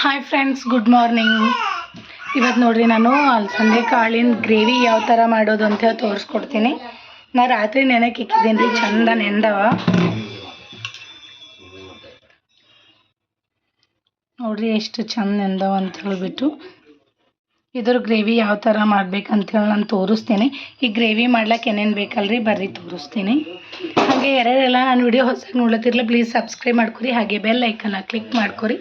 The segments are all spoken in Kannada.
ಹಾಯ್ ಫ್ರೆಂಡ್ಸ್ ಗುಡ್ ಮಾರ್ನಿಂಗ್ ಇವತ್ತು ನೋಡ್ರಿ ನಾನು ಅಲ್ಸಂದೆ ಕಾಳಿನ ಗ್ರೇವಿ ಯಾವ ಥರ ಮಾಡೋದು ಅಂತ ಹೇಳಿ ತೋರಿಸ್ಕೊಡ್ತೀನಿ. ನಾ ರಾತ್ರಿ ನೆನಕ್ಕೆ ಇಕ್ಕಿದ್ದೀನಿ ರೀ, ಚಂದ ನೆಂದವ. ನೋಡ್ರಿ ಎಷ್ಟು ಚಂದ ನೆಂದವ ಅಂತ ಹೇಳಿಬಿಟ್ಟು. ಇದ್ರ ಗ್ರೇವಿ ಯಾವ ಥರ ಮಾಡ್ಬೇಕಂತೇಳಿ ನಾನು ತೋರಿಸ್ತೀನಿ. ಈ ಗ್ರೇವಿ ಮಾಡ್ಲಿಕ್ಕೆ ಏನೇನು ಬೇಕಲ್ರಿ ಬರ್ರಿ ತೋರಿಸ್ತೀನಿ. ಹಾಗೆ ಯಾರ್ಯಾರೆಲ್ಲ ನಾನು ವಿಡಿಯೋ ಹೊಸ ನೋಡ್ಲತ್ತಿರಲ್ಲ ಪ್ಲೀಸ್ ಸಬ್ಸ್ಕ್ರೈಬ್ ಮಾಡ್ಕೊರಿ, ಹಾಗೆ ಬೆಲ್ ಐಕನ್ನ ಕ್ಲಿಕ್ ಮಾಡ್ಕೊರಿ.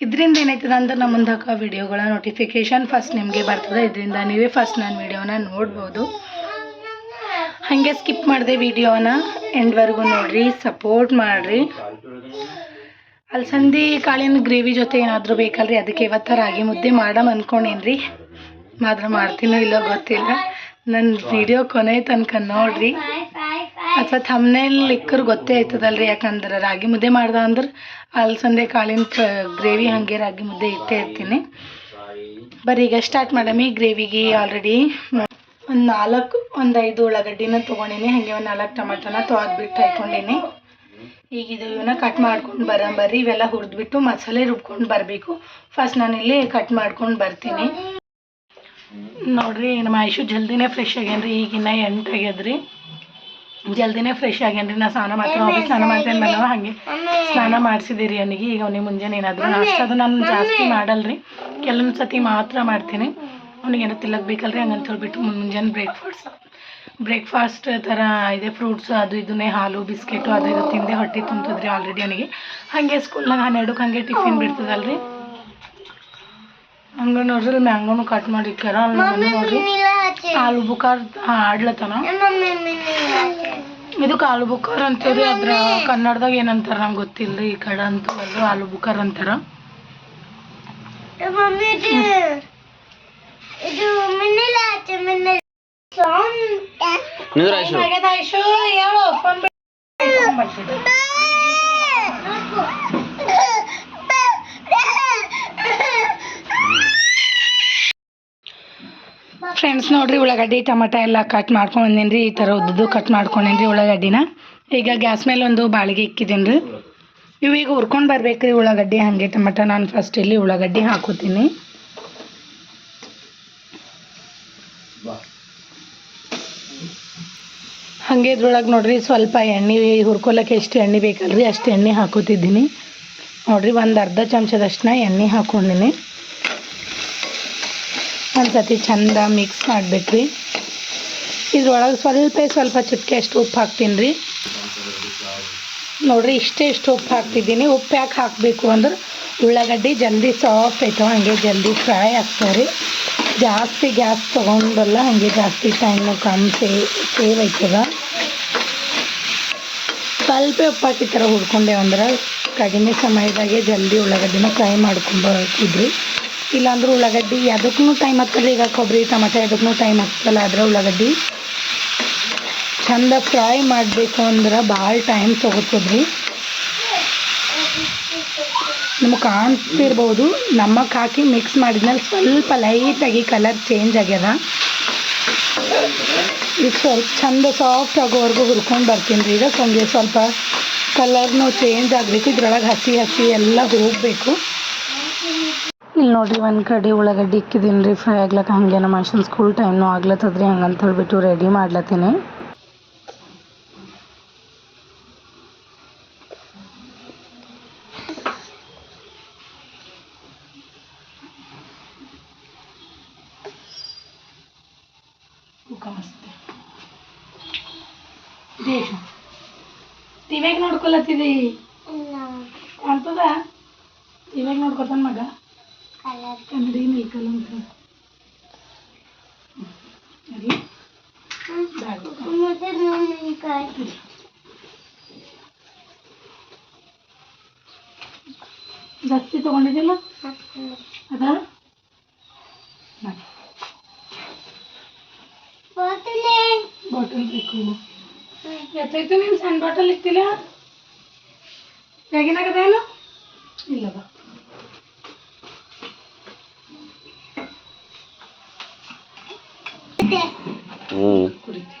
ಇದರಿಂದ ಏನಾಯ್ತದ ಅಂದ್ರೆ ನಮ್ಮ ಮುಂದಕ್ಕೆ ವಿಡಿಯೋಗಳ ನೋಟಿಫಿಕೇಶನ್ ಫಸ್ಟ್ ನಿಮಗೆ ಬರ್ತದೆ. ಇದರಿಂದ ನೀವೇ ಫಸ್ಟ್ ನಾನು ವಿಡಿಯೋನ ನೋಡ್ಬೋದು. ಹಾಗೆ ಸ್ಕಿಪ್ ಮಾಡಿದೆ ವಿಡಿಯೋನ ಎಂಡ್ವರೆಗೂ ನೋಡ್ರಿ ಸಪೋರ್ಟ್ ಮಾಡಿರಿ. ಅಲ್ಸಂದಿ ಕಾಳಿನ ಗ್ರೇವಿ ಜೊತೆ ಏನಾದರೂ ಬೇಕಲ್ರಿ? ಅದಕ್ಕೆ ಇವತ್ತು ರಾಗಿ ಮುದ್ದೆ ಮಾಡಮ್ ಅಂದ್ಕೊಂಡೇನ್ರಿ ಮಾತ್ರ ಮಾಡ್ತೀನೋ ಇಲ್ಲೋ ಗೊತ್ತಿಲ್ಲ. ನನ್ನ ವಿಡಿಯೋ ಕೊನೆ ತನಕ ನೋಡ್ರಿ. ಅಥವಾ ಥಮ್ನೇಲ್ ಇಕ್ಕರ್ ಗೊತ್ತೇ ಆಯ್ತದಲ್ರಿ? ಯಾಕಂದ್ರೆ ರಾಗಿ ಮುದ್ದೆ ಮಾಡ್ದ ಅಂದ್ರೆ ಅಲ್ಸಂದೆ ಕಾಳಿನ ಗ್ರೇವಿ ಹಾಗೆ ರಾಗಿ ಮುದ್ದೆ ಇಟ್ಟೇ ಇರ್ತೀನಿ. ಬರ್ರಿ ಈಗ ಸ್ಟಾರ್ಟ್ ಮಾಡಮಿ ಗ್ರೇವಿಗೆ ಆಲ್ರೆಡಿ ಒಂದು ನಾಲ್ಕು, ಒಂದು ಐದು ಉಳ್ಳಾಗಡ್ಡಿನ ತೊಗೊಂಡಿನಿ. ಹಾಗೆ ಒಂದು ನಾಲ್ಕು ಟೊಮೆಟೊನ ತೊಳೆದ್ಬಿಟ್ಟು ಹಾಕ್ಕೊಂಡೀನಿ ಈಗ ಇದು ಇವನ್ನ ಕಟ್ ಮಾಡ್ಕೊಂಡು ಬರ ಬರ್ರಿ. ಇವೆಲ್ಲ ಹುರಿದ್ಬಿಟ್ಟು ಮಸಾಲೆ ರುಬ್ಕೊಂಡು ಬರಬೇಕು. ಫಸ್ಟ್ ನಾನಿಲ್ಲಿ ಕಟ್ ಮಾಡ್ಕೊಂಡು ಬರ್ತೀನಿ. ನೋಡ್ರಿ, ನಮ್ಮ ಆಯುಷು ಜಲ್ದಿನೇ ಫ್ರೆಶ್ ಆಗ್ಯಾನ್ರಿ. ಈಗಿನ್ನ ಎಂಟು ಆಗ್ಯದ್ರಿ. ಜಲ್ದಿನೇ ಫ್ರೆಶ್ ಆಗ್ಯಾನ್ರಿ. ನಾ ಸ್ನಾನ ಮಾತ್ರ ಅವ್ರಿಗೆ ಸ್ನಾನ ಮಾಡ್ತೇನೆ. ನಾನು ಹಾಗೆ ಸ್ನಾನ ಮಾಡಿಸಿದಿರಿ ಅವನಿಗೆ ಈಗ ಅವನಿಗೆ ಮುಂಜಾನೆ ಏನಾದರೂ ನಾಷ್ಟ ಅದು ನಾನು ಜಾಸ್ತಿ ಮಾಡಲ್ರಿ. ಕೆಲವೊಂದು ಸತಿ ಮಾತ್ರ ಮಾಡ್ತೀನಿ. ಅವ್ನಿಗೆ ಏನೋ ತಿಲ್ಲಕ್ಕೆ ಬೇಕಲ್ರಿ ಹಂಗಂತ ಹೇಳ್ಬಿಟ್ಟು ಮುಂಜಾನೆ ಬ್ರೇಕ್ಫಾಸ್ಟ್ ಬ್ರೇಕ್ಫಾಸ್ಟ್ ಥರ ಇದೆ ಫ್ರೂಟ್ಸ್ ಅದು ಇದನ್ನೇ ಹಾಲು ಬಿಸ್ಕೆಟು ಅದು ಇದು ತಿಂದೆ ಹೊಟ್ಟೆ ತುಂಬ್ತದ್ರಿ ಆಲ್ರೆಡಿ ಅವನಿಗೆ. ಹಾಗೆ ಸ್ಕೂಲ್ನಾಗ ಹನ್ನೆರಡಕ್ಕೆ ಹಾಗೆ ಟಿಫಿನ್ ಬಿಡ್ತದಲ್ರಿ. ಹಂಗೆ ನೋಡ್ರಿ ಮ್ಯಾಂಗೋನು ಕಟ್ ಮಾಡಿ ಇಕ್ಯಾರ ಅಲ್ಲಿ ಮನೆ ನೋಡ್ರಿ. ಆಡ್ಲತ್ತನ ಇದು ಕಾಲು ಬುಖಾರ್ ಅಂತೀವ್ರಿ ಅದ್ರ ಕನ್ನಡದಾಗ ಏನಂತಾರ ನಂಗೆ ಗೊತ್ತಿಲ್ಲ ಈ ಕಡೆ ಅಂತ ಅದು ಆಲು ಅಂತಾರ. ಹೇಳು ಫ್ರೆಂಡ್ಸ್ ನೋಡ್ರಿ, ಉಳ್ಳಾಗಡ್ಡಿ, ಟೊಮಟ ಎಲ್ಲ ಕಟ್ ಮಾಡ್ಕೊಂಡು ಬಂದೇನ್ರಿ ಈ ಥರ ಉದ್ದು ಕಟ್ ಮಾಡ್ಕೊಂಡೇನ್ರಿ ಉಳ್ಳಾಗಡ್ಡಿನ. ಈಗ ಗ್ಯಾಸ್ ಮೇಲೆ ಒಂದು ಬಾಳಿಗೆ ಇಕ್ಕಿದ್ದೀನಿ ರೀ ಇವು ಈಗ ಹುರ್ಕೊಂಡು ಬರ್ಬೇಕು ರೀ ಉಳ್ಳಾಗಡ್ಡಿ, ಹಾಗೆ ಟೊಮಟ. ನಾನು ಫಸ್ಟ್ ಇಲ್ಲಿ ಉಳ್ಳಾಗಡ್ಡಿ ಹಾಕೋತೀನಿ. ಹಾಗೆ ಇದ್ರೊಳಗೆ ನೋಡ್ರಿ, ಸ್ವಲ್ಪ ಎಣ್ಣೆ ಹುರ್ಕೊಳಕ್ಕೆ ಎಷ್ಟು ಎಣ್ಣೆ ಬೇಕಲ್ರಿ, ಅಷ್ಟು ಎಣ್ಣೆ ಹಾಕೋತಿದ್ದೀನಿ. ನೋಡ್ರಿ, ಒಂದು ಅರ್ಧ ಚಮಚದಷ್ಟನ್ನ ಎಣ್ಣೆ ಹಾಕ್ಕೊಂಡಿನಿ ಒಂದು ಸತಿ ಚಂದ ಮಿಕ್ಸ್ ಮಾಡಿಬಿಟ್ರಿ. ಇದ್ರೊಳಗೆ ಸ್ವಲ್ಪ ಸ್ವಲ್ಪ ಚುಟ್ಕೆ ಅಷ್ಟು ಉಪ್ಪು ಹಾಕ್ತೀನಿ ರೀ ನೋಡಿರಿ ಇಷ್ಟೇ ಇಷ್ಟು ಉಪ್ಪು ಹಾಕ್ತಿದ್ದೀನಿ. ಉಪ್ಪು ಯಾಕೆ ಹಾಕಬೇಕು ಅಂದ್ರೆ ಉಳ್ಳಾಗಡ್ಡಿ ಜಲ್ದಿ ಸಾಫ್ಟ್ ಆಯ್ತವ ಹಾಗೆ ಜಲ್ದಿ ಫ್ರೈ ಆಗ್ತವೆ ರೀ. ಜಾಸ್ತಿ ಗ್ಯಾಸ್ ತೊಗೊಂಡಲ್ಲ, ಹಾಗೆ ಜಾಸ್ತಿ ಟೈಮು ಕಮ್ಮಿ ಸೇವ್ ಸೇವ್ ಆಯ್ತದ. ಸ್ವಲ್ಪ ಉಪ್ಪು ಹಾಕಿ ಥರ ಹುಡ್ಕೊಂಡೆ ಅಂದ್ರೆ ಕಡಿಮೆ ಸಮಯದಾಗೆ ಜಲ್ದಿ ಉಳ್ಳಾಗಡ್ಡಿನ ಫ್ರೈ ಮಾಡ್ಕೊಂಬರ್ತಿದ್ರಿ ಇಲ್ಲಾಂದ್ರೆ ಉಳ್ಳಾಗಡ್ಡಿ ಅದಕ್ಕೂ ಟೈಮ್ ಆಗ್ತದೆ. ಈಗ ಕೊಬ್ಬರಿ ಟಮಾಟೆ ಅದಕ್ಕೂ ಟೈಮ್ ಆಗ್ತಲ್ಲ ಆದರೆ ಉಳ್ಳಾಗಡ್ಡಿ. ಚಂದ ಫ್ರೈ ಮಾಡಬೇಕು ಅಂದ್ರೆ ಭಾಳ ಟೈಮ್ ತೊಗೋತದ್ರಿ ನಿಮಗೆ ಕಾಣ್ತಿರ್ಬೋದು. ನಮಕ್ ಹಾಕಿ ಮಿಕ್ಸ್ ಮಾಡಿದ್ಮೇಲೆ ಸ್ವಲ್ಪ ಲೈಟಾಗಿ ಕಲರ್ ಚೇಂಜ್ ಆಗ್ಯದ. ಈಗ ಸ್ವಲ್ಪ ಚಂದ ಸಾಫ್ಟ್ ಆಗೋವರೆಗೂ ಹುರ್ಕೊಂಡು ಬರ್ತೀನಿ ರೀ. ಈಗ ಸಂಜೆ ಸ್ವಲ್ಪ ಕಲರ್ನು ಚೇಂಜ್ ಆಗಬೇಕು. ಇದ್ರೊಳಗೆ ಹಸಿ ಹಸಿ ಎಲ್ಲ ಹೋಗಬೇಕು ಇಲ್ಲಿ ನೋಡ್ರಿ ಒಂದು ಕಡೆ ಉಳ್ಳಾಗಡ್ಡಿ ಇಕ್ಕಿದ್ದೀನಿ ರೀ ಫ್ರೈ ಆಗ್ಲಕ್ಕ ಹಾಗೆ ನಮ್ಮ ಅಶನ್ ಸ್ಕೂಲ್ ಟೈಮ್ನು ಆಗ್ಲತ್ತದ್ರಿ. ಹಂಗಂತ ಹೇಳ್ಬಿಟ್ಟು ರೆಡಿ ಮಾಡ್ಲತ್ತೀನಿ. ಟಿವ್ಯಾಗ ನೋಡ್ಕೊಳತ್ತಿದಿ? ಕಾಣ್ತದ ಟಿವ್ಯಾಗ ನೋಡ್ಕೊತಾನ ಮಗ? ಕನ್ನಡಿ ನಿಲ್ಕಲ್ಲ ಅಂತ ಸರಿ ಜಾಸ್ತಿ ತಗೊಂಡಿದ್ದಿಲ್ಲ ಅದ ಬಾಟಲ್ ಬೇಕು ಎತ್ತೈತು ನೀನು ಸಣ್ಣ ಬಾಟಲ್ ಇಕ್ತಿಲ್ಲ ಹೇಗಿನಾಗದೇನು ಇಲ್ಲ ಬಾ ಹ್ಞೂ ಕುಡಿತೀನಿ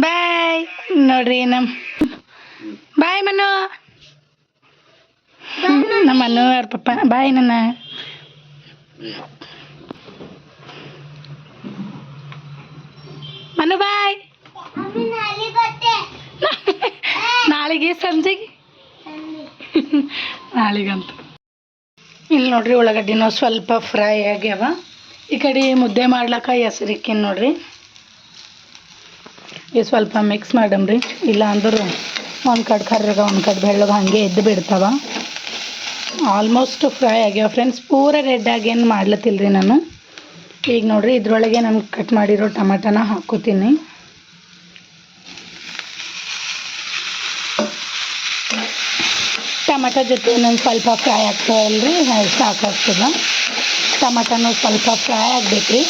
ಬಾಯ್ ನೋಡ್ರಿ ನಮ್ ಬಾಯ್ ಮನು. ನಮ್ಮ ಮನು ಅವ್ರ ಪಪ್ಪ. ಬಾಯ್ ನನ್ನ. ಮನು ಬಾಯ್. ನಾಳೆಗೆ ಸಂಜೆಗೆ. ನಾಳೆಗಂತ. ಇಲ್ಲಿ ನೋಡ್ರಿ ಉಳ್ಳಾಗಡ್ಡಿನೂ ಸ್ವಲ್ಪ ಫ್ರೈ ಆಗ್ಯಾವ. ಈ ಕಡೆ ಮುದ್ದೆ ಮಾಡ್ಲಕ್ಕ ಹೆಸರಿಕ್ಕಿನ ನೋಡ್ರಿ. ಇದು ಸ್ವಲ್ಪ ಮಿಕ್ಸ್ ಮಾಡಮ್ರಿ. ಇಲ್ಲ ಅಂದ್ರೆ ಒಂದು ಕಡೆ ಕರ್ರಗ, ಒಂದು ಕಡೆ ಬೆಳ್ಳಗೆ ಹಾಗೆ ಎದ್ದು ಬಿಡ್ತಾವ. ಆಲ್ಮೋಸ್ಟ್ ಫ್ರೈ ಆಗ್ಯಾವ ಫ್ರೆಂಡ್ಸ್ ಪೂರ ರೆಡ್ ಆಗೇನು ಮಾಡ್ಲತ್ತಿಲ್ರಿ ನಾನು. ಈಗ ನೋಡ್ರಿ ಇದ್ರೊಳಗೆ ನಾನು ಕಟ್ ಮಾಡಿರೋ ಟಮಾಟನ ಹಾಕೋತೀನಿ. ಟಮಾಟ ಜೊತೆ ಇನ್ನೊಂದು ಸ್ವಲ್ಪ ಫ್ರೈ ಆಗ್ತಾವಲ್ರಿ ಸಾಕಾಗ್ತದ. ಟಮಾಟನೂ ಸ್ವಲ್ಪ ಫ್ರೈ ಆಗ್ಬೇಕ್ರಿ.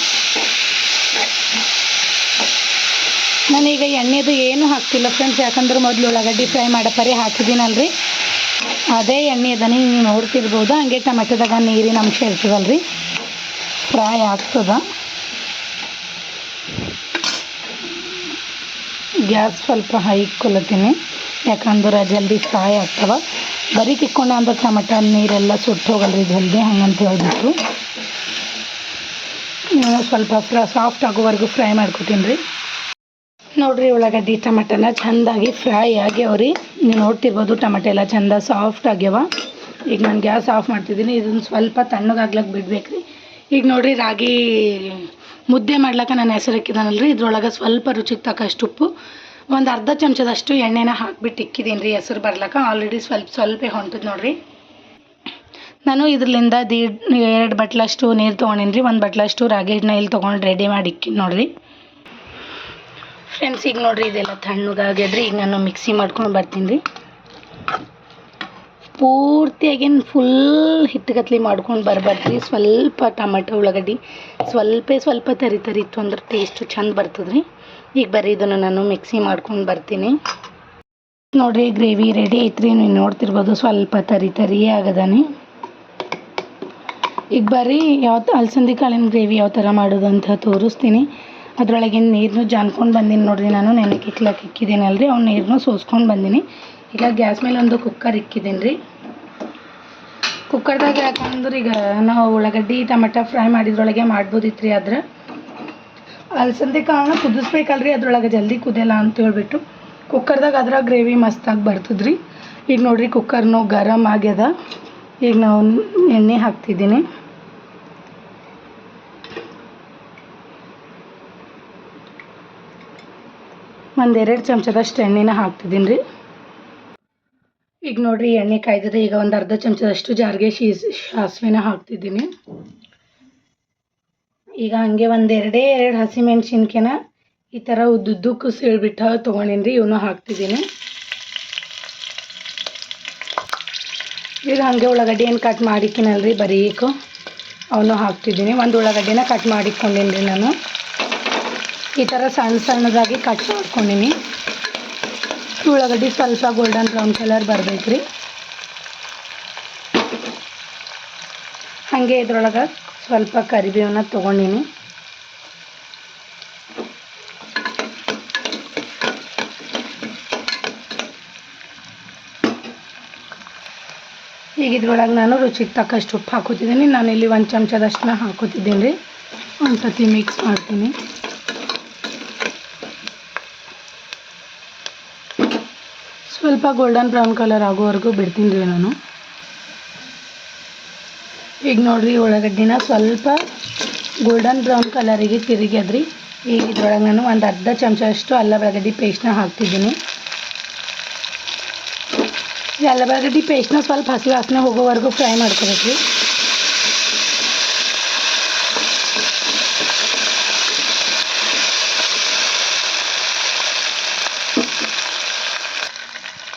ನಾನೀಗ ಎಣ್ಣೆದು ಏನು ಹಾಕ್ತಿಲ್ಲ ಫ್ರೆಂಡ್ಸ್ ಯಾಕಂದ್ರೆ ಮೊದಲು ಉಳ್ಳಾಗಡ್ಡಿ ಫ್ರೈ ಮಾಡೋ ಪರಿ ಹಾಕಿದ್ದೀನಲ್ರಿ. ಅದೇ ಎಣ್ಣೆ ಅದನ್ನ ನೀವು ನೋಡ್ತಿರ್ಬೋದು? ಹಂಗೆ ಟೊಮೆಟೊದಾಗ ನೀರಿನ ಅಂಶ ಇರ್ತದಲ್ರಿ. ಫ್ರೈ ಆಗ್ತದ. ಗ್ಯಾಸ್ ಸ್ವಲ್ಪ ಹೈ ಕೊಲತ್ತೀನಿ ಯಾಕಂದ್ರೆ ಜಲ್ದಿ ಫ್ರೈ ಆಗ್ತವ ಬರೀ ಕಿಕ್ಕೊಂಡ ಅಂದ್ರೆ ಟಮಟ, ನೀರೆಲ್ಲ ಸುಟ್ಟು ಹೋಗಲ್ರಿ ಜಲ್ದಿ, ಹಂಗಂತ ಹೇಳ್ಬಿಟ್ಟು ಸ್ವಲ್ಪ ಫ್ರ ಸಾಫ್ಟ್ ಆಗೋವರೆಗೂ ಫ್ರೈ ಮಾಡ್ಕೊತೀನಿ ರೀ ನೋಡ್ರಿ ಉಳ್ಳಾಗಡ್ಡಿ ಟಮಟನ ಚಂದಾಗಿ ಫ್ರೈ ಆಗ್ಯಾವ್ರಿ ನೀವು ನೋಡ್ತಿರ್ಬೋದು ಟಮಟ ಎಲ್ಲ ಚಂದ ಸಾಫ್ಟ್ ಆಗ್ಯಾವ. ಈಗ ನಾನು ಗ್ಯಾಸ್ ಆಫ್ ಮಾಡ್ತಿದ್ದೀನಿ. ಇದನ್ನು ಸ್ವಲ್ಪ ತಣ್ಣಗಾಗ್ಲಕ್ಕೆ ಬಿಡ್ಬೇಕ್ರಿ. ಈಗ ನೋಡ್ರಿ ರಾಗಿ ಮುದ್ದೆ ಮಾಡ್ಲಕ್ಕ ನಾನು ಹೆಸರು ಹಾಕಿದಾನಲ್ರಿ. ಇದ್ರೊಳಗೆ ಸ್ವಲ್ಪ ರುಚಿಗೆ ತಕ್ಕಷ್ಟು ಉಪ್ಪು. ಒಂದು ಅರ್ಧ ಚಮಚದಷ್ಟು ಎಣ್ಣೆನ ಹಾಕ್ಬಿಟ್ಟು ಇಕ್ಕಿದ್ದೀನಿ ರೀ ಹೆಸರು ಬರ್ಲಕ್ಕ. ಆಲ್ರೆಡಿ ಸ್ವಲ್ಪ ಸ್ವಲ್ಪ ಹೊಂಟದ ನೋಡ್ರಿ. ನಾನು ಇದರಿಂದ ದೀಡ್, ಎರಡು ಬಟ್ಲಷ್ಟು ನೀರು ತೊಗೊಂಡೀನಿ ರೀ ಒಂದು ಬಟ್ಲಷ್ಟು ರಾಗಿ ಹಿಟ್ಟನ್ನ ಇಲ್ಲಿ ತೊಗೊಂಡು ರೆಡಿ ಮಾಡಿ ಇಕ್ಕಿ ನೋಡ್ರಿ. ಫ್ರೆಂಡ್ಸ್ ಈಗ ನೋಡ್ರಿ, ಇದೆಲ್ಲ ತಣ್ಣಗಾಗ್ಯದ್ರಿ, ಈಗ ನಾನು ಮಿಕ್ಸಿ ಮಾಡ್ಕೊಂಡು ಬರ್ತೀನಿ ರೀ. ಪೂರ್ತಿಯಾಗೇನು ಫುಲ್ ಹಿಟ್ಟುಗತ್ಲಿ ಮಾಡ್ಕೊಂಡು ಬರ್ಬಾರ್ದು ಸ್ವಲ್ಪ ಟಮಾಟೊ ಉಳ್ಳಾಗಡ್ಡಿ, ಸ್ವಲ್ಪ ಸ್ವಲ್ಪ ತರಿ ತರಿ ಇತ್ತು ಅಂದ್ರೆ ಟೇಸ್ಟು ಚಂದ ಬರ್ತದೆ ರೀ ಈಗ ಬರ್ರಿ, ಇದನ್ನು ನಾನು ಮಿಕ್ಸಿ ಮಾಡ್ಕೊಂಡು ಬರ್ತೀನಿ. ನೋಡ್ರಿ ಗ್ರೇವಿ ರೆಡಿ ಐತ್ರಿ, ನೀವು ನೋಡ್ತಿರ್ಬೋದು, ಸ್ವಲ್ಪ ತರಿ ತರಿ ಆಗದಾನೆ. ಈಗ ಬರ್ರಿ ಯಾವ ಅಲಸಂದಿ ಕಾಳಿನ ಗ್ರೇವಿ ಯಾವ ಥರ ಮಾಡೋದು ಅಂತ ತೋರಿಸ್ತೀನಿ. ಅದ್ರೊಳಗಿನ ನೀರನ್ನು ಜಾನ್ಕೊಂಡು ಬಂದೀನಿ ನೋಡ್ರಿ ನಾನು. ನೆನಕ್ಕೆ ಇಕ್ಲಕ್ಕೆ ಇಕ್ಕಿದ್ದೀನಲ್ರಿ ಅವ್ನ ನೀರನ್ನು ಸೋಸ್ಕೊಂಡು ಬಂದೀನಿ. ಈಗ ಗ್ಯಾಸ್ ಮೇಲೆ ಒಂದು ಕುಕ್ಕರ್ ಇಕ್ಕಿದ್ದೀನಿ ರೀ ಕುಕ್ಕರ್ದಾಗ ಯಾಕಂದ್ರೆ ಈಗ ನಾವು ಉಳ್ಳಾಗಡ್ಡಿ, ಟಮಟ ಫ್ರೈ ಮಾಡಿದ್ರೊಳಗೆ ಮಾಡ್ಬೋದಿತ್ತು ರೀ ಆದ್ರೆ. ಅಲಸಂದಿ ಕಾಳನ್ನ ಕುದಿಸ್ಬೇಕಲ್ರಿ ಅದ್ರೊಳಗೆ, ಜಲ್ದಿ ಕುದಿಯಲ್ಲ ಅಂತ ಹೇಳ್ಬಿಟ್ಟು. ಕುಕ್ಕರ್ದಾಗ ಅದ್ರ ಗ್ರೇವಿ ಮಸ್ತಾಗಿ ಬರ್ತದ್ರಿ. ಈಗ ನೋಡ್ರಿ ಕುಕ್ಕರ್ನು ಗರಮ್ ಆಗ್ಯದ. ಈಗ ನಾವು ಎಣ್ಣೆ ಹಾಕ್ತಿದ್ದೀನಿ. ಒಂದೆರಡು ಚಮಚದಷ್ಟು ಎಣ್ಣೆನ ಹಾಕ್ತಿದ್ದೀನಿ ರೀ. ಈಗ ನೋಡಿರಿ ಎಣ್ಣೆ ಕಾಯ್ದಿದೆ ಈಗ ಒಂದು ಅರ್ಧ ಚಮಚದಷ್ಟು ಜಾರಿಗೆ ಶೀಸ್, ಸಾಸಿವೆನ ಹಾಕ್ತಿದ್ದೀನಿ. ಈಗ ಹಾಗೆ ಒಂದೆರಡೇ ಎರಡೇ ಹಸಿಮೆಣ್ಸಿನ್ಕಾಯಿನ ಈ ಥರ ಉದ್ದುದ್ದಕ್ಕೂ ಸೀಳ್ಬಿಟ್ಟು ತೊಗೊಂಡೀನಿ ರೀ ಇವನು ಹಾಕ್ತಿದ್ದೀನಿ. ಈಗ ಹಾಗೆ ಉಳ್ಳಾಗಡ್ಡಿ ಏನು ಕಟ್ ಮಾಡಿಕ್ಕಿನಲ್ರಿ ಬರೀಕು. ಅವನು ಹಾಕ್ತಿದ್ದೀನಿ. ಒಂದು ಉಳ್ಳಾಗಡ್ಡಿನ ಕಟ್ ಮಾಡಿಕ್ಕೊಂಡೀನಿ ರೀ ನಾನು. ಈ ಥರ ಸಣ್ಣ ಸಣ್ಣದಾಗಿ ಕಟ್ ಮಾಡ್ಕೊಂಡೀನಿ. ಉಳ್ಳಾಗಡ್ಡಿ ಸ್ವಲ್ಪ ಗೋಲ್ಡನ್ ಬ್ರೌನ್ ಕಲರ್ ಬರಬೇಕ್ರಿ. ಹಾಗೆ ಇದ್ರೊಳಗೆ ಸ್ವಲ್ಪ ಕರಿಬೇವನ್ನ ತೊಗೊಂಡೀನಿ. ಈಗ ಇದ್ರೊಳಗೆ ನಾನು ರುಚಿಗೆ ತಕ್ಕಷ್ಟು ಉಪ್ಪು ಹಾಕೋತಿದ್ದೀನಿ. ನಾನಿಲ್ಲಿ ಒಂದು ಚಮಚದಷ್ಟನ್ನ ಹಾಕೋತಿದ್ದೀನಿ. ರೀ ಒಂದು ಸತಿ ಮಿಕ್ಸ್ ಮಾಡ್ತೀನಿ. ಸ್ವಲ್ಪ ಗೋಲ್ಡನ್ ಬ್ರೌನ್ ಕಲರ್ ಆಗೋವರೆಗೂ ಬಿಡ್ತೀನಿ ರೀ ನಾನು. ಈಗ ನೋಡಿರಿ ಉಳ್ಳಾಗಡ್ಡಿನ ಸ್ವಲ್ಪ ಗೋಲ್ಡನ್ ಬ್ರೌನ್ ಕಲರಿಗೆ ತಿರುಗ್ಯದ್ರಿ ಈಗ ಇದ್ರೊಳಗೆ ನಾನು ಒಂದು ಅರ್ಧ ಚಮಚ ಅಷ್ಟು ಅಲ್ಲ ಬೆಳಗಡ್ಡಿ ಪೇಸ್ಟ್ನ ಹಾಕ್ತಿದ್ದೀನಿ. ಈ ಅಲ್ಲ ಬೆಳಗಡ್ಡಿ ಪೇಸ್ಟ್ನ ಸ್ವಲ್ಪ ಹಸಿ ವಾಸನೆ ಹೋಗೋವರೆಗೂ ಫ್ರೈ ಮಾಡ್ಕೋಬೇಕು ರೀ.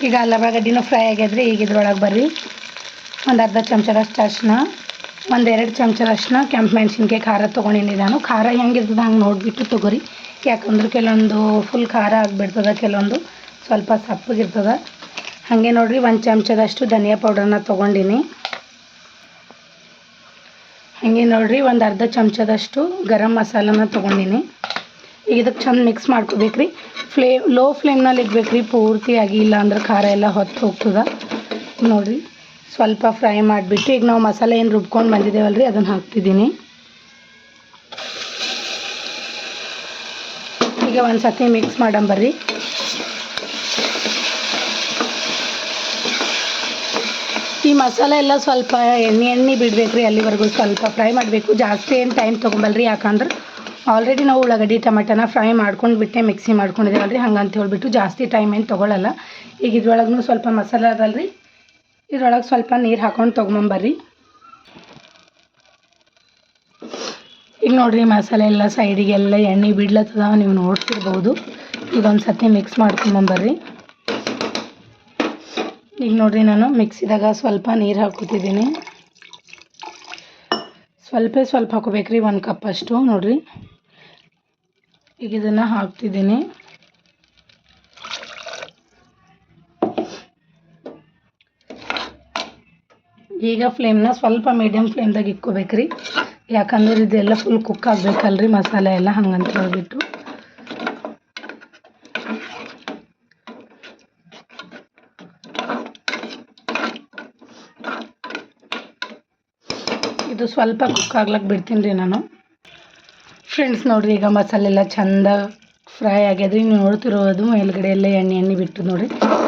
ಈಗ ಅಲ್ಲ ಫ್ರೈ ಆಗ್ಯದ್ರಿ ಈಗ ಇದ್ರೊಳಗೆ ಬರ್ರಿ. ಒಂದು ಅರ್ಧ ಚಮಚದಷ್ಟು ಅರಿಶಿನ, ಒಂದು ಎರಡು ಚಮಚದಷ್ಟು ಕೆಂಪು ಮೆಣಸಿನ್ಕಾಯಿ, ಖಾರ ತೊಗೊಂಡಿನಿ ನಾನು. ಖಾರ ಹೆಂಗಿರ್ತದೆ ಹಂಗೆ ನೋಡಿಬಿಟ್ಟು ತೊಗೊರಿ. ಯಾಕಂದ್ರೆ ಕೆಲವೊಂದು ಫುಲ್ ಖಾರ ಆಗಿಬಿಡ್ತದೆ, ಕೆಲವೊಂದು ಸ್ವಲ್ಪ ಸಪ್ಪಗಿರ್ತದೆ. ಹಾಗೆ ನೋಡಿರಿ, ಒಂದು ಚಮಚದಷ್ಟು ಧನಿಯಾ ಪೌಡರ್ನ ತೊಗೊಂಡಿನಿ. ಹಾಗೆ ನೋಡಿರಿ, ಒಂದು ಅರ್ಧ ಚಮಚದಷ್ಟು ಗರಂ ಮಸಾಲನ ತೊಗೊಂಡಿನಿ. ಇದಕ್ಕೆ ಚಂದ ಮಿಕ್ಸ್ ಮಾಡ್ಕೋಬೇಕ್ರಿ. ಫ್ಲೇ ಲೋ ಫ್ಲೇಮ್ನಲ್ಲಿ ಇಡ್ಬೇಕ್ರಿ, ಪೂರ್ತಿಯಾಗಿ ಇಲ್ಲ ಅಂದ್ರೆ ಖಾರ ಎಲ್ಲ ಹೊತ್ತು ಹೋಗ್ತದೆ. ನೋಡಿರಿ, ಸ್ವಲ್ಪ ಫ್ರೈ ಮಾಡಿಬಿಟ್ಟು, ಈಗ ನಾವು ಮಸಾಲೆ ಏನು ರುಬ್ಕೊಂಡು ಬಂದಿದ್ದೇವಲ್ರಿ ಅದನ್ನು ಹಾಕ್ತಿದ್ದೀನಿ. ಈಗ ಒಂದು ಸತಿ ಮಿಕ್ಸ್ ಮಾಡಂಬರ್ರಿ ಈ ಮಸಾಲೆ ಎಲ್ಲ ಸ್ವಲ್ಪ ಎಣ್ಣೆ ಎಣ್ಣೆ ಬಿಡಬೇಕ್ರಿ, ಅಲ್ಲಿವರೆಗೂ ಸ್ವಲ್ಪ ಫ್ರೈ ಮಾಡಬೇಕು. ಜಾಸ್ತಿ ಏನು ಟೈಮ್ ತೊಗೊಂಬಲ್ರಿ, ಯಾಕಂದ್ರೆ ಆಲ್ರೆಡಿ ನಾವು ಉಳ್ಳಾಗಡ್ಡಿ, ಟೊಮೆಟೊನ ಫ್ರೈ ಮಾಡ್ಕೊಂಡು ಬಿಟ್ಟೆ ಮಿಕ್ಸಿ ಮಾಡ್ಕೊಂಡಿದ್ದೇವಲ್ರಿ, ಹಂಗಂತ ಹೇಳ್ಬಿಟ್ಟು ಜಾಸ್ತಿ ಟೈಮ್ ಏನು ತೊಗೊಳಲ್ಲ. ಈಗ ಇದ್ರೊಳಗೂ ಸ್ವಲ್ಪ ಮಸಾಲೆ ಅದಲ್ರಿ. ಇದ್ರೊಳಗೆ ಸ್ವಲ್ಪ ನೀರು ಹಾಕೊಂಡು ತೊಗೊಂಬರ್ರಿ. ಈಗ ನೋಡಿರಿ ಮಸಾಲೆ ಎಲ್ಲ ಸೈಡಿಗೆಲ್ಲ ಎಣ್ಣೆ ಬಿಡ್ಲತ್ತದ, ನೀವು ನೋಡ್ತಿರ್ಬೋದು. ಇದೊಂದು ಸತಿ ಮಿಕ್ಸ್ ಮಾಡ್ಕೊಂಬಂಬರ್ರಿ ಈಗ ನೋಡಿರಿ ನಾನು ಮಿಕ್ಸಿದಾಗ ಸ್ವಲ್ಪ ನೀರು ಹಾಕೋತಿದ್ದೀನಿ ಸ್ವಲ್ಪ ಸ್ವಲ್ಪ ಹಾಕೋಬೇಕ್ರಿ ಒಂದು ಕಪ್ ಅಷ್ಟು, ನೋಡ್ರಿ. ಈಗ ಇದನ್ನು ಹಾಕ್ತಿದ್ದೀನಿ. ಈಗ ಫ್ಲೇಮ್ನ ಸ್ವಲ್ಪ ಮೀಡಿಯಮ್ ಫ್ಲೇಮ್ದಾಗ ಇಕ್ಕೋಬೇಕ್ರಿ. ಯಾಕಂದ್ರೆ ಇದೆಲ್ಲ ಫುಲ್ ಕುಕ್ ಆಗ್ಬೇಕಲ್ರಿ ಮಸಾಲೆ ಎಲ್ಲ ಹಂಗಂತ ಹೇಳ್ಬಿಟ್ಟು. ಇದು ಸ್ವಲ್ಪ ಕುಕ್ ಆಗ್ಲಕ್ಕೆ ಬಿಡ್ತೀನಿ ರೀ ನಾನು. ಫ್ರೆಂಡ್ಸ್ ನೋಡ್ರಿ, ಈಗ ಮಸಾಲೆ ಎಲ್ಲ ಚಂದ ಫ್ರೈ ಆಗ್ಯದ ನೀವು ನೋಡ್ತಿರೋದು ಮೇಲ್ಗಡೆ ಎಲ್ಲ ಎಣ್ಣೆ ಎಣ್ಣೆ ಬಿಟ್ಟು ನೋಡಿ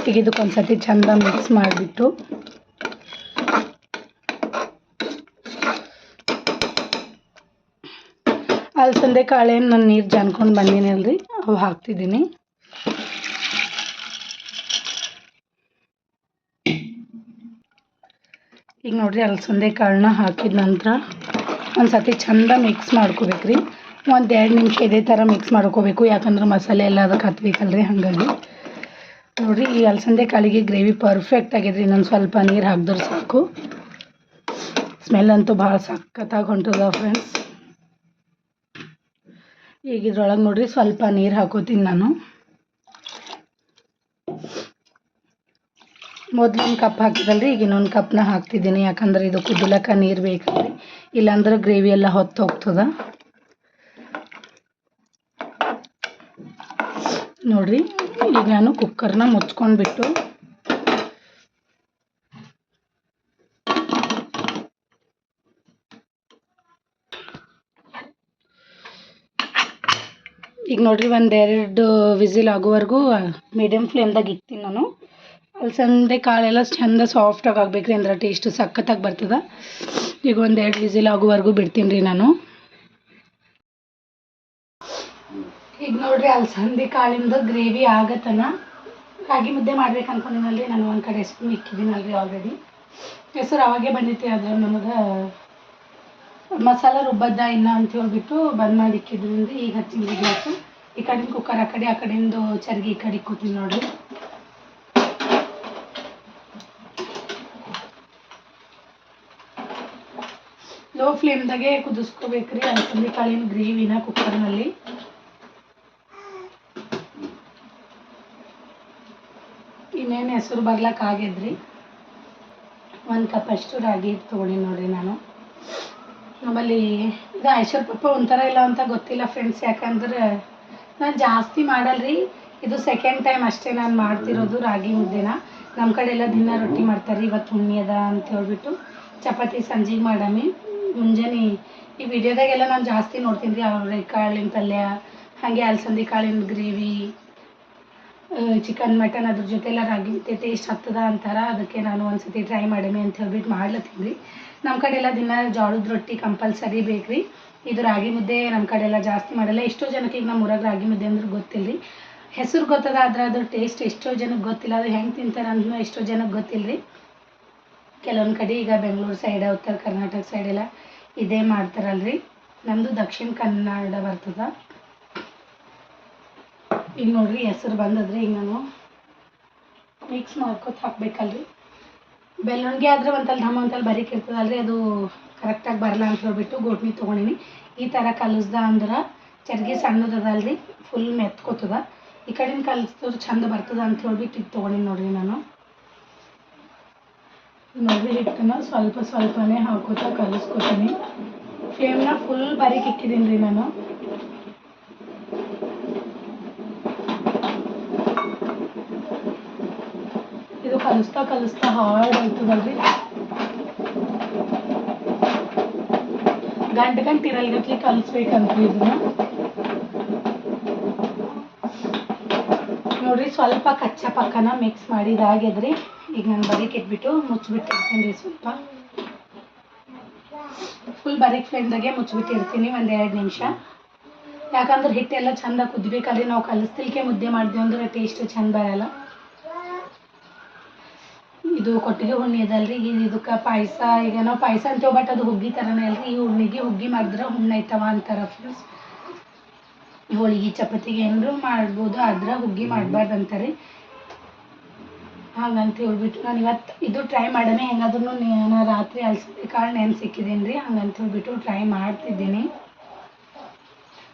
ಈಗ ಇದಕ್ಕೆ ಒಂದು ಚಂದ ಮಿಕ್ಸ್ ಮಾಡಿಬಿಟ್ಟು ಅಲಸಂದೆ ಕಾಳೇನು ನಾನು ನೀರು ಜಾನ್ಕೊಂಡು ಬಂದೀನಲ್ರಿ ಅವು ಹಾಕ್ತಿದ್ದೀನಿ. ಈಗ ನೋಡ್ರಿ ಅಲ್ಸಂದೆ, ಕಾಳನ್ನ ಹಾಕಿದ ನಂತರ ಒಂದು ಚಂದ ಮಿಕ್ಸ್ ಮಾಡ್ಕೋಬೇಕ್ರಿ. ಒಂದು ಎರಡು ನಿಮಿಷ ಇದೇ ಥರ ಮಿಕ್ಸ್ ಮಾಡ್ಕೋಬೇಕು. ಯಾಕಂದ್ರೆ ಮಸಾಲೆ ಎಲ್ಲ ಅದಕ್ಕೆ ಹತ್ಬೇಕಲ್ರಿ, ಹಾಗಾಗಿ. ನೋಡಿರಿ, ಈ ಅಲಸಂದೆ ಕಾಳಿಗೆ ಗ್ರೇವಿ ಪರ್ಫೆಕ್ಟ್ ಆಗಿದ್ರಿ. ಇನ್ನೊಂದು ಸ್ವಲ್ಪ ನೀರು ಹಾಕಿದ್ರೆ ಸಾಕು. ಸ್ಮೆಲ್ ಅಂತೂ ಭಾಳ ಸಖತ್ತಾಗಿ ಹೊಂಟದ ಫ್ರೆಂಡ್ಸ್ ಈಗ ಇದ್ರೊಳಗೆ ನೋಡ್ರಿ, ಸ್ವಲ್ಪ ನೀರು ಹಾಕೋತೀನಿ ನಾನು. ಮೊದಲಿನ ಕಪ್ ಹಾಕಿದಲ್ರಿ, ಈಗ ಇನ್ನೊಂದು ಕಪ್ನ ಹಾಕ್ತಿದ್ದೀನಿ. ಯಾಕಂದ್ರೆ ಇದು ಕುದಿಲಕ್ಕ ನೀರು ಬೇಕಲ್ರಿ. ಇಲ್ಲಾಂದ್ರೆ ಗ್ರೇವಿ ಎಲ್ಲ ಹೊತ್ತು ಹೋಗ್ತದ. ನೋಡ್ರಿ, ಈಗ ನಾನು ಕುಕ್ಕರ್ನ ಮುಚ್ಕೊಂಡ್ಬಿಟ್ಟು ಈಗ ನೋಡ್ರಿ ಒಂದೆರಡು ವಿಸಿಲ್ ಆಗೋವರೆಗೂ ಮೀಡಿಯಮ್ ಫ್ಲೇಮ್ದಾಗ ಇಕ್ತೀನಿ ನಾನು. ಅಲ್ಸಂದೆ ಕಾಳೆಲ್ಲ ಚಂದ ಸಾಫ್ಟಾಗಿ ಆಗ್ಬೇಕ್ರಿ, ಅಂದ್ರೆ ಟೇಸ್ಟ್ ಸಖತ್ತಾಗಿ ಬರ್ತದ. ಈಗ ಒಂದೆರಡು ವಿಸಿಲ್ ಆಗೋವರೆಗೂ ಬಿಡ್ತೀನಿ ರೀ ನಾನು. ಈಗ ನೋಡ್ರಿ ಅಲಸಂದಿ ಕಾಳಿಂದ ಗ್ರೇವಿ ಆಗತ್ತನ? ರಾಗಿ ಮುದ್ದೆ ಮಾಡ್ಬೇಕು ಅನ್ಕೊಂಡಿನಲ್ರಿ, ನಾನು ಒಂದು ಕಡೆ ಹೆಸರು ಇಕ್ಕಿದ್ದೀನಲ್ರಿ ಆಲ್ರೆಡಿ ಹೆಸರು ಅವಾಗೆ ಬಂದಿತ್ತು ಅದ್ರ ನಮಗೆ ಮಸಾಲ ರುಬ್ಬದ್ದ ಇಲ್ಲ ಅಂತ ಹೇಳ್ಬಿಟ್ಟು ಬಂದ್ ಮಾಡಿ ಇಕ್ಕಿದ್ರಿಂದ ಈಗ ಹಚ್ಚಿದ್ರಿ ಗ್ಯಾಸು ಈ ಕಡೆಯಿಂದ ಕುಕ್ಕರ್ ಆ ಕಡೆ, ಆ ಕಡೆಯಿಂದ ಚರ್ಗಿ ಈ ಕಡೆ ಇಕ್ಕೋತೀನಿ ನೋಡ್ರಿ. ಲೋ ಫ್ಲೇಮ್ದಾಗೆ ಕುದಿಸ್ಕೋಬೇಕ್ರಿ ಅಲ್ಸಂದಿ ಕಾಳಿನ ಗ್ರೇವಿನ ಕುಕ್ಕರ್ನಲ್ಲಿ ಬರ್ಲಾಕ ಬರ್ಲಕ್ಕೆ ಆಗ್ಯದ್ರಿ ಒಂದು ಕಪ್ ಅಷ್ಟು ರಾಗಿ ಹಿಟ್ಟು ತೊಗೊಂಡಿ ನೋಡ್ರಿ ನಾನು. ನಮ್ಮಲ್ಲಿ ಇದು ಐಶ್ವರ್ ಪಪ್ಪ ಒಂಥರ ಇಲ್ಲ ಅಂತ ಗೊತ್ತಿಲ್ಲ ಫ್ರೆಂಡ್ಸ್ ಯಾಕಂದ್ರೆ ನಾನು ಜಾಸ್ತಿ ಮಾಡಲ್ರಿ. ಇದು ಸೆಕೆಂಡ್ ಟೈಮ್ ಅಷ್ಟೇ ನಾನು ಮಾಡ್ತಿರೋದು ರಾಗಿ ಮುದ್ದೆನ. ನಮ್ಮ ಕಡೆ ಎಲ್ಲ ದಿನ ರೊಟ್ಟಿ ಮಾಡ್ತಾರೆ, ಇವತ್ತು ಹುಣ್ಣಿ ಅದ ಅಂತ ಹೇಳ್ಬಿಟ್ಟು ಚಪಾತಿ ಸಂಜೆಗೆ ಮಾಡಮಿ. ಮುಂಜಾನೆ ಈ ವಿಡಿಯೋದಾಗೆಲ್ಲ ನಾನು ಜಾಸ್ತಿ ನೋಡ್ತೀನಿ ರೀ ಅವ್ರೆ ಕಾಳಿನ ಪಲ್ಯ, ಹಾಗೆ ಅಲ್ಸಂದಿ ಕಾಳಿನ ಗ್ರೇವಿ. ಚಿಕನ್ ಮಟನ್ ಅದ್ರ ಜೊತೆ ಎಲ್ಲ ರಾಗಿ ಮುದ್ದೆ ಟೇಸ್ಟ್ ಹತ್ತದ ಅಂತಾರ. ಅದಕ್ಕೆ ನಾನು ಒಂದ್ಸತಿ ಟ್ರೈ ಮಾಡಮಿ ಅಂತ ಹೇಳ್ಬಿಟ್ಟು ಮಾಡ್ಲತ್ತೀನಿ ನಮ್ಮ ಕಡೆ ಎಲ್ಲ ದಿನ ಜೋಳದ ರೊಟ್ಟಿ ಕಂಪಲ್ಸರಿ ರೀ ಇದು ರಾಗಿ ಮುದ್ದೆ ನಮ್ಮ ಕಡೆ ಎಲ್ಲ ಜಾಸ್ತಿ ಮಾಡಲ್ಲ. ಎಷ್ಟೋ ಜನಕ್ಕೆ ಈಗ ನಮ್ಮ ಊರಾಗ ರಾಗಿ ಮುದ್ದೆ ಅಂದ್ರೆ ಗೊತ್ತಿಲ್ಲ ರೀ ಹೆಸರು ಗೊತ್ತದ, ಆದ್ರೆ ಅದ್ರ ಟೇಸ್ಟ್ ಎಷ್ಟೋ ಜನಕ್ಕೆ ಗೊತ್ತಿಲ್ಲ. ಅದು ಹೆಂಗೆ ತಿಂತಾರೆ ಅಂದ್ರೂ ಎಷ್ಟೋ ಜನಕ್ಕೆ ಗೊತ್ತಿಲ್ಲ ರೀ ಕೆಲವೊಂದು ಕಡೆ ಈಗ ಬೆಂಗಳೂರು ಸೈಡ್ ಉತ್ತರ ಕರ್ನಾಟಕ ಸೈಡೆಲ್ಲ ಇದೇ ಮಾಡ್ತಾರಲ್ರಿ. ನಮ್ಮದು ದಕ್ಷಿಣ ಕನ್ನಡ ಬರ್ತದ. ಈಗ ನೋಡ್ರಿ, ಹೆಸರು ಬಂದದ್ರಿ ಈಗ ನಾನು ಮಿಕ್ಸ್ ಮಾಡ್ಕೊತ ಹಾಕ್ಬೇಕಲ್ರಿ. ಬೆಳ್ಳುಳ್ಳಿಗೆ ಆದ್ರೆ ಒಂದಲ್ಲಿ ನಮ್ಮ ಒಂದಲ್ಲಿ ಬರೀಕ್ ಇರ್ತದಲ್ರಿ ಅದು ಕರೆಕ್ಟಾಗಿ ಬರಲ್ಲ ಅಂತ ಹೇಳ್ಬಿಟ್ಟು ಗೋಟ್ನಿ ತೊಗೊಂಡಿನಿ. ಈ ಥರ ಕಲಿಸ್ದ ಅಂದ್ರೆ ಚರ್ಗಿ ಸಣ್ಣದದಲ್ರಿ ಫುಲ್ ಮೆತ್ಕೋತದ. ಈ ಕಡೆಯಿಂದ ಕಲಿಸಿದ್ರು ಚಂದ ಬರ್ತದ ಅಂತ ಹೇಳ್ಬಿಟ್ಟು ಇದು ತೊಗೊಂಡಿನಿ ನೋಡ್ರಿ ನಾನು. ನೋಡ್ರಿ, ಹಿಟ್ಟನ್ನ ಸ್ವಲ್ಪ ಸ್ವಲ್ಪನೇ ಹಾಕೋತಾ ಕಲಿಸ್ಕೊತೀನಿ. ಫ್ಲೇಮ್ನ ಫುಲ್ ಬರೀಕ್ ಇಕ್ಕಿದ್ದೀನಿ ರೀ ನಾನು. ಕಲಿಸ್ತಾ ಕಲಿಸ್ತಾ ಹಾರ್ಡ್ ಆಯ್ತದಲ್ರಿ ಗಂಟೆ ಗಂಟೆ ಇರಲ್ಗಟ್ಲಿ ಕಲಿಸ್ಬೇಕಂತ್ರಿ ಇದನ್ನ. ನೋಡ್ರಿ ಸ್ವಲ್ಪ ಕಚ್ಚಾ ಪಕ್ಕನ ಮಿಕ್ಸ್ ಮಾಡಿ ಇದಾಗ್ಯದ್ರಿ ಈಗ ನಾನು ಬರೀಕ್ ಇಟ್ಬಿಟ್ಟು ಮುಚ್ಚಿಬಿಟ್ಟು ಇರ್ತೀನಿ ಸ್ವಲ್ಪ. ಫುಲ್ ಬರೀಕ್ ಫ್ಲೇಮ್ದಾಗೆ ಮುಚ್ಚಿಬಿಟ್ಟು ಇರ್ತೀನಿ ಒಂದು ಎರಡು ನಿಮಿಷ. ಯಾಕಂದ್ರೆ ಹಿಟ್ಟೆಲ್ಲ ಚಂದ ಕುದ್ಬೇಕಾದ್ರೆ ನಾವು ಕಲಿಸ್ತಿಲ್ಕೆ ಮುದ್ದೆ ಮಾಡಿದ್ವಿ ಅಂದ್ರೆ ಟೇಸ್ಟ್ ಚಂದ ಬರಲ್ಲ. ಇದು ಕೊಟ್ಟಿಗೆ ಹುಣ್ಣಿ ಅದಲ್ರಿ ಈಗ ಇದಕ್ಕೆ ಪಾಯಸ, ಈಗ ನಾವು ಪಾಯಸ ಅಂತೇವೆ ಬಟ್ ಅದು ಹುಗ್ಗಿ ಥರನೇ ಅಲ್ರಿ. ಈ ಹುಣ್ಣಿಗೆ ಹುಗ್ಗಿ ಮಾಡಿದ್ರೆ ಹುಣ್ಣೈತವ ಅಂತಾರ ಫ್ರೆಂಡ್ಸ್ ಹೋಳಿಗೆ ಚಪಾತಿಗೆ ಏನಾರು ಮಾಡ್ಬೋದು, ಆದ್ರೆ ಹುಗ್ಗಿ ಮಾಡಬಾರ್ದು ಅಂತಾರೆ ಹಂಗಂತ ಹೇಳ್ಬಿಟ್ಟು ನಾನು ಇವತ್ತು ಇದು ಟ್ರೈ ಮಾಡೋಣ ಹೆಂಗಾದ್ರೂ ನಾನು ರಾತ್ರಿ ಅಲ್ಸಂದೆ ಕಾಳು ನೆನ್ಸಿಕ್ಕಿದ್ದೀನಿ ರೀ ಹಂಗಂತ ಹೇಳ್ಬಿಟ್ಟು ಟ್ರೈ ಮಾಡ್ತಿದ್ದೀನಿ.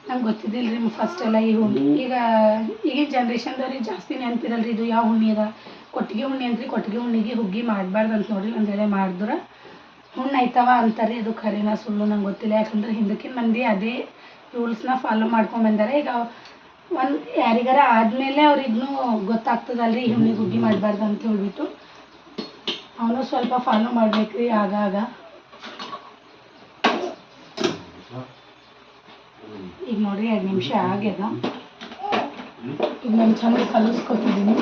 ನಂಗೆ ಗೊತ್ತಿದ್ದಿಲ್ಲ ರೀ ಫಸ್ಟ್ ಎಲ್ಲ ಈ ಹುಣ್ಣಿ ಈಗ ಈಗಿನ ಜನ್ರೇಷನ್ದವ್ರಿಗೆ ಜಾಸ್ತಿ ನೆನಪಿರಲ್ರಿ ಇದು ಯಾವ ಹುಣ್ಣಿ ಅದ ಕೊಟ್ಟಿಗೆ ಉಣ್ಣಿ ಅಂತ್ರಿ ಕೊಟ್ಟಿಗೆ ಉಣ್ಣಿಗೆ ಹುಗ್ಗಿ ಮಾಡಬಾರ್ದು ಅಂತ ನೋಡ್ರಿ, ಒಂದು ವೇಳೆ ಮಾಡಿದ್ರೆ ಹುಣ್ಣು ಆಯ್ತವ ಅಂತಾರೆ ಇದು ಖರೇನ ಸುಳ್ಳು ನಂಗೆ ಗೊತ್ತಿಲ್ಲ. ಯಾಕಂದ್ರೆ ಹಿಂದಕ್ಕಿನ ಮಂದಿ ಅದೇ ರೂಲ್ಸ್ನ ಫಾಲೋ ಮಾಡ್ಕೊಂಡ್ ಬಂದಾರೆ. ಈಗ ಒಂದು ಯಾರಿಗಾರ ಆದಮೇಲೆ ಅವ್ರಿಗೂ ಗೊತ್ತಾಗ್ತದಲ್ರಿ ಹುಣ್ಣಿಗೆ ಹುಗ್ಗಿ ಮಾಡಬಾರ್ದು ಅಂತ ಹೇಳ್ಬಿಟ್ಟು. ಅವನು ಸ್ವಲ್ಪ ಫಾಲೋ ಮಾಡ್ಬೇಕ್ರಿ ಆಗಾಗ ಈಗ ನೋಡ್ರಿ ಎರಡು ನಿಮಿಷ ಆಗ್ಯದ. ಈಗ ನಾನು ಚಂದ ಕಲಿಸ್ಕೊತಿದ್ದೀನಿ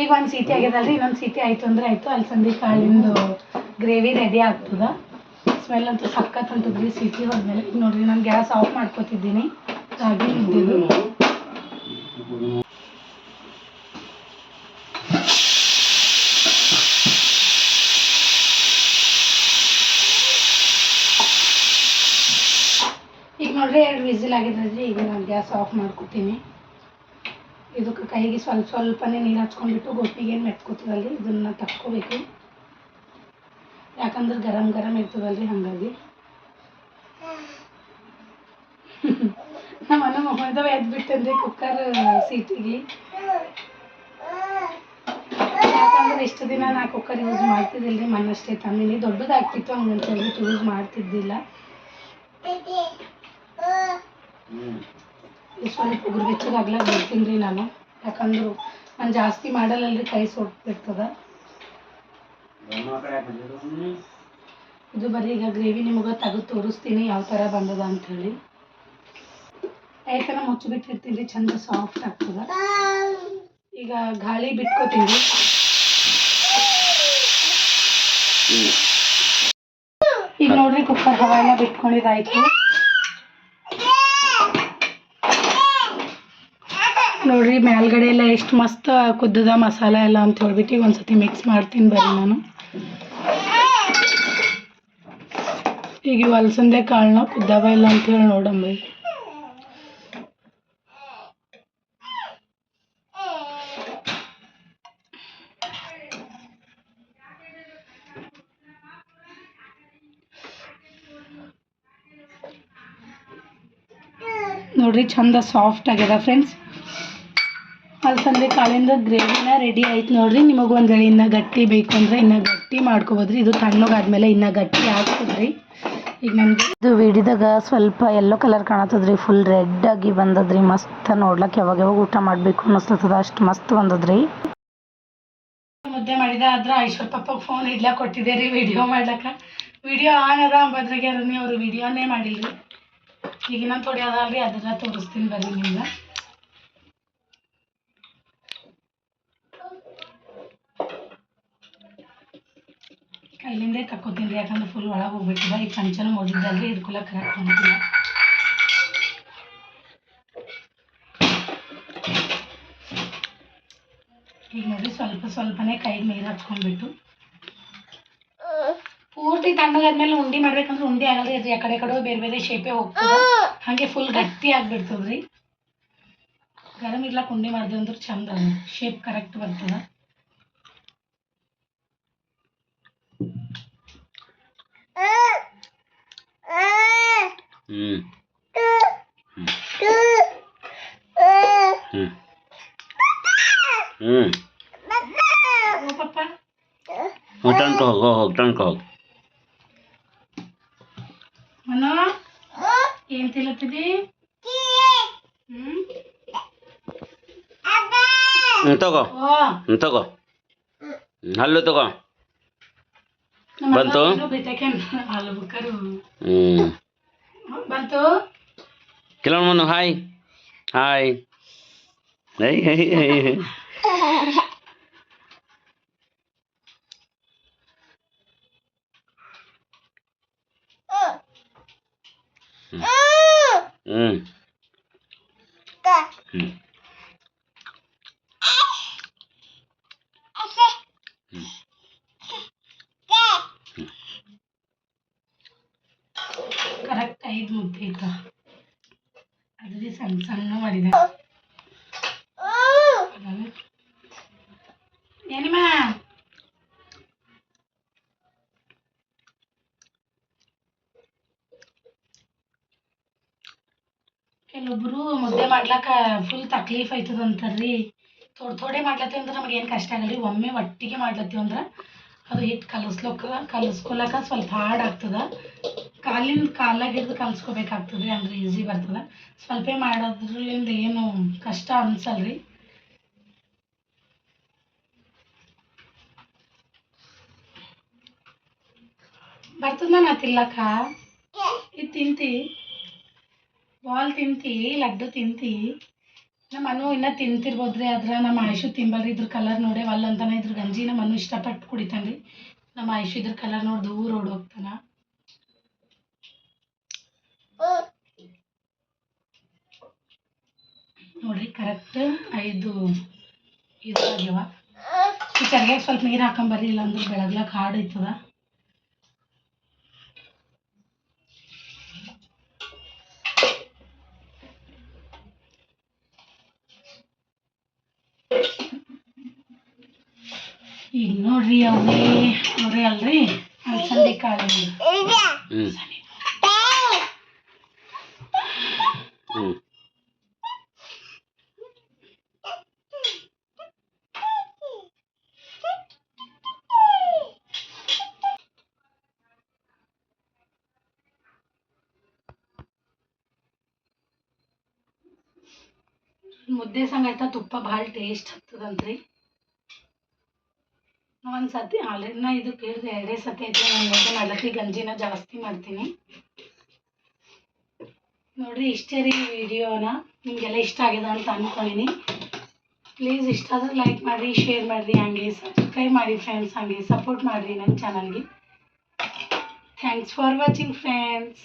ಈಗ ಒಂದು ಸೀಟಿ ಆಗ್ಯದಲ್ರಿ, ಇನ್ನೊಂದು ಸೀಟಿ ಆಯಿತು ಅಂದ್ರೆ ಆಯಿತು. ಅಲ್ಸಂದಿ ಕಾಳಿಂದು ಗ್ರೇವಿ ರೆಡಿ ಆಗ್ತದ. ಸ್ಮೆಲ್ ಅಂತೂ ಸಖತ್ ಅಂತದ್ರಿ ಸೀಟಿ ಹೋದ್ಮೇಲೆ. ಈಗ ನೋಡ್ರಿ, ನಾನು ಗ್ಯಾಸ್ ಆಫ್ ಮಾಡ್ಕೊತಿದ್ದೀನಿ. ರಾಗಿ ಇದ್ದಿದ್ದು ಈಗ ನೋಡ್ರಿ, ಎರಡು ವಿಸಿಲ್ ಆಗಿದ್ರಿ ಈಗ ನಾನು ಗ್ಯಾಸ್ ಆಫ್ ಮಾಡ್ಕೊತೀನಿ. ಇದಕ್ಕೆ ಕೈಗೆ ಸ್ವಲ್ಪ ಸ್ವಲ್ಪನೇ ನೀರು ಹಚ್ಕೊಂಡ್ಬಿಟ್ಟು ಗೊಟ್ಟಿಗೆ ಏನು ಮೆತ್ಕೋತದಲ್ರಿ ಇದನ್ನ ತಕ್ಕೋಬೇಕು ಯಾಕಂದ್ರೆ ಗರಂ ಗರಂ ಇರ್ತದಲ್ರಿ ಹಾಗಾಗಿ. ನಮ್ಮ ಅಣ್ಣ ಮೊಹಮ್ಮದವ ಎದ್ಬಿಟ್ಟನ್ರಿ ಕುಕ್ಕರ್ ಸೀಟಿಗೆ. ಯಾಕಂದ್ರೆ ಇಷ್ಟು ದಿನ ನಾ ಕುಕ್ಕರ್ ಯೂಸ್ ಮಾಡ್ತಿದ್ದಿಲ್ರಿ ಮನ್ನಷ್ಟೇ ತಂದಿನಿ. ದೊಡ್ಡದಾಗ್ತಿತ್ತು ಹಂಗಂತ ಯೂಸ್ ಮಾಡ್ತಿದ್ದಿಲ್ಲ. ಸ್ವಲ್ಪ ಉಗುರು ಬೆಚ್ಚಗೆ ಆಗ್ಲಾಕ ಬಿಡ್ತೀನಿ ರೀ ನಾನು. ಯಾಕಂದ್ರೆ ನಾನು ಜಾಸ್ತಿ ಮಾಡಲ್ಲಲ್ರಿ ಕೈ ಸುಟ್ಬಿಡ್ತದ ಇದು ಬರೀ ಈಗ ಗ್ರೇವಿ ನಿಮಗೆ ತೆಗೆದು ತೋರಿಸ್ತೀನಿ ಯಾವ ಥರ ಬಂದದ ಅಂತ ಹೇಳಿ ಯಾಕಂದ್ರೆ ಮುಚ್ಚಿಬಿಟ್ಟಿರ್ತೀನಿ ರೀ ಚಂದ ಸಾಫ್ಟ್ ಆಗ್ತದ. ಈಗ ಗಾಳಿ ಬಿಟ್ಕೋತೀನಿ. ಈಗ ನೋಡ್ರಿ ಕುಕ್ಕರ್ ಹವಾ ಎಲ್ಲ ಬಿಟ್ಕೊಂಡಿದ್ದಾಯ್ತು. ನೋಡ್ರಿ, ಮೇಲ್ಗಡೆ ಎಲ್ಲ ಎಷ್ಟು ಮಸ್ತ್ ಕುದ್ದದ ಮಸಾಲ ಎಲ್ಲ ಅಂತ ಹೇಳ್ಬಿಟ್ಟು ಈಗ ಒಂದ್ಸತಿ ಮಿಕ್ಸ್ ಮಾಡ್ತೀನಿ ಬರ್ರಿ ನಾನು. ಈಗ ಅಲಸಂದೆ ಕಾಳನ್ನ ಕುದ್ದವ ಇಲ್ಲ ಅಂತ ಹೇಳಿ ನೋಡಮ್ಮ ನೋಡ್ರಿ, ಚಂದ ಸಾಫ್ಟ್ ಆಗ್ಯದ ಫ್ರೆಂಡ್ಸ್ ಅಲಸಂದೆ ಕಾಳಿಂದ ಗ್ರೇವಿನ ರೆಡಿ ಆಯ್ತು ನೋಡ್ರಿ. ನಿಮಗೆ ಒಂದು ವೇಳೆ ಇನ್ನೂ ಗಟ್ಟಿ ಬೇಕು ಅಂದರೆ ಇನ್ನೂ ಗಟ್ಟಿ ಮಾಡ್ಕೋಬೋದ್ರಿ. ಇದು ತಣ್ಣಗಾದ್ಮೇಲೆ ಇನ್ನೂ ಗಟ್ಟಿ ಆಗ್ತದ್ರಿ. ಈಗ ನನಗೆ ಇದು ವಿಡಿದಾಗ ಸ್ವಲ್ಪ ಎಲ್ಲೋ ಕಲರ್ ಕಾಣತ್ತದ್ರಿ. ಫುಲ್ ರೆಡ್ ಆಗಿ ಬಂದದ್ರಿ. ಮಸ್ತ್ ನೋಡ್ಲಕ್ ಯಾವಾಗ ಯಾವಾಗ ಊಟ ಮಾಡ್ಬೇಕು ಅನ್ನಿಸ್ತದ ಅಷ್ಟು ಮಸ್ತ್ ಬಂದದ್ರಿ. ಮುದ್ದೆ ಮಾಡಿದ ಆದ್ರೆ ಐಶ್ವರ್ ಪಪ್ಪ ಫೋನ್ ಇಡ್ಲಾಕ ಕೊಟ್ಟಿದ್ದೆ ರೀ ವಿಡಿಯೋ ಮಾಡ್ಲಕ್ಕ. ವಿಡಿಯೋ ಆನ್ ಅದ ಅಂಬದ್ರಿಗೆ ಅದನ್ನೇ ಅವರು ವಿಡಿಯೋನೇ ಮಾಡಿಲ್ರಿ. ಈಗ ಇನ್ನೊಂದು ಅದ ಅಲ್ರಿ. ಅದನ್ನ ತೋರಿಸ್ತೀನಿ ಬರ್ರಿ ನಿಮ್ಗೆ. ಕೈಲಿಂದೇ ತಕ್ಕೋತೀನಿ ರೀ, ಯಾಕಂದ್ರೆ ಫುಲ್ ಒಳಗೆ ಹೋಗ್ಬಿಟ್ಟಿದೆ. ಈಗ ಚಮಚನ ಮುಗಿದಲ್ರಿ ಇದ್ಕೂಲ ಕರೆಕ್ಟ್ ಅಂತಿಲ್ಲ ಈಗ ನೋಡಿ ಸ್ವಲ್ಪ ಸ್ವಲ್ಪನೇ ಕೈಗೆ ನೀರು ಹಚ್ಕೊಂಡ್ಬಿಟ್ಟು. ಪೂರ್ತಿ ತಣ್ಣಗಾದ್ಮೇಲೆ ಉಂಡೆ ಮಾಡ್ಬೇಕಂದ್ರೆ ಉಂಡೆ ಆಗಲ್ಲ ಇದು ಆ ಕಡೆ ಕಡೆ ಬೇರೆ ಬೇರೆ ಶೇಪೇ ಹೋಗ್ತದೆ. ಹಾಗೆ ಫುಲ್ ಗಟ್ಟಿ ಆಗ್ಬಿಡ್ತದ್ರಿ. ಗರಂ ಇರ್ಲಾಕ ಉಂಡೆ ಮಾಡಿದೆ ಅಂದ್ರೆ ಚಂದ ಶೇಪ್ ಕರೆಕ್ಟ್ ಬರ್ತದ. ಹ್ಮ್ ಹ್ಮ್ ಹ್ಮ್ ಓ ಪಪ್ಪ ಹ್ಞೂ ತಣ್ಕೊ ಹೋಗಿ ಹೋಗಿ ಹೋಗಿ ತಣ್ಕೊ ಹೋಗಿ ಬಂತು? ಅಮ್ಮ ಏನೋ ಬಿತ್ತಕ್ಕೆ ಹಾಲು ಬುಕ್ಕರು ಹ್ಞೂ ಬಂತು. ಕಿಲೋಣ ಮುನ್ನು hi. Hi. Hi hi hi hi ಹ್ಞೂ ಹ್ಞೂ ಕರೆಕ್ಟ್ ಐದು ಮುದ್ದೆ ಇತ್ತು ಅದರಲ್ಲಿ ಸಣ್ಣ ಸಣ್ಣ ಮಾಡಿದೆ. ಏನಿಮ್ಮ? ಕೆಲವೊಬ್ರು ಮುದ್ದೆ ಮಾಡ್ಲಾಕ ಫುಲ್ ತಕ್ಲೀಫ್ ಆಯ್ತದ ಅಂತಾರ್ರಿ. ಥೋಡೆ ಥೋಡೆ ಮಾಡ್ಲತ್ತೀವಿ ಅಂದ್ರೆ ನಮ್ಗೆ ಏನು ಕಷ್ಟ ಆಗಲ್ಲ ರೀ ಒಮ್ಮೆ ಒಟ್ಟಿಗೆ ಮಾಡ್ಲತ್ತೀವಿ ಅಂದ್ರೆ ಅದು ಹಿಟ್ಟು ಕಲಸ್ಲಕ್ಕ ಕಲಿಸ್ಕೊಳಕ ಸ್ವಲ್ಪ ಹಾರ್ಡ್ ಆಗ್ತದ. ಕಾಲಿನ ಕಾಲಾಗ ಹಿಡ್ದು ಕಲ್ಸ್ಕೊಬೇಕಾಗ್ತದೆ ಅಂದ್ರೆ ಈಸಿ ಬರ್ತದ ಸ್ವಲ್ಪ ಮಾಡೋದ್ರಿಂದ ಏನು ಕಷ್ಟ ಅನ್ಸಲ್ರಿ ಬರ್ತದ ನಾ ತಿನ್ಲಕ್ಕ ಇದು ತಿಂತಿ ಬಾಲ್ ತಿಂತಿ ಲಡ್ಡು ತಿಂತಿ ನಮ್ಮ ಮನು ಇನ್ನ ತಿಂತಿರ್ಬೋದ್ರಿ ಅದ್ರ ನಮ್ಮ ಆಯುಷು ತಿಂಬಲ್ರಿ ಇದ್ರ ಕಲರ್ ನೋಡೇ ವಲ್ಲ ಅಂತಾನೆ ಇದ್ರ ಗಂಜಿ ನಮ್ಮ ಮನು ಇಷ್ಟಪಟ್ಟು ಕುಡಿತಾನ್ರಿ ನಮ್ಮ ಆಯುಷು ಇದ್ರ ಕಲರ್ ನೋಡಿ ದೂರ ಓಡ್ ನೋಡ್ರಿ ಕರೆಕ್ಟ್ ಐದು ಇದು ಆಗ್ಯವ. ಈ ಸ್ವಲ್ಪ ನೀರು ಹಾಕೊಂಬರ್ರಿ ಇಲ್ಲಾಂದ್ರೆ ಬೆಳಗ್ಲಕ್ಕೆ ಹಾಡು ಐತದ ಈಗ ನೋಡ್ರಿ ಅವೇ ಅವರೇ ಅಲ್ರಿ? ಅಲ್ಸಂದಿ ಕಾಳು ಹ್ಞೂ ಮುದ್ದೆ ಸಂಗೈತ ತುಪ್ಪ ಭಾಳ ಟೇಸ್ಟ್ ಆಗ್ತದಂತ್ರಿ ಒಂದು ಸತಿ ಆಲ್ರೆಡಿ ನಾ ಇದು ಕೇಳಿದ್ರೆ ಎರಡೇ ಸತಿ ಐತಿ ನಾನು ಮುದ್ದೆ ಗಂಜಿನ ಜಾಸ್ತಿ ಮಾಡ್ತೀನಿ. ನೋಡ್ರಿ, ಇಷ್ಟೇ ರೀ ವಿಡಿಯೋನ, ನಿಮಗೆಲ್ಲ ಇಷ್ಟ ಆಗಿದೆ ಅಂತ ಅಂದ್ಕೊಂಡಿನಿ ಪ್ಲೀಸ್ ಇಷ್ಟ ಆದ್ರೆ ಲೈಕ್ ಮಾಡಿರಿ ಶೇರ್ ಮಾಡಿರಿ, ಹಂಗೆ ಸಬ್ಸ್ಕ್ರೈಬ್ ಮಾಡಿ ಫ್ರೆಂಡ್ಸ್ ಹಂಗೆ ಸಪೋರ್ಟ್ ಮಾಡಿರಿ ನನ್ನ ಚಾನಲ್ಗೆ ಥ್ಯಾಂಕ್ಸ್ ಫಾರ್ ವಾಚಿಂಗ್ ಫ್ರೆಂಡ್ಸ್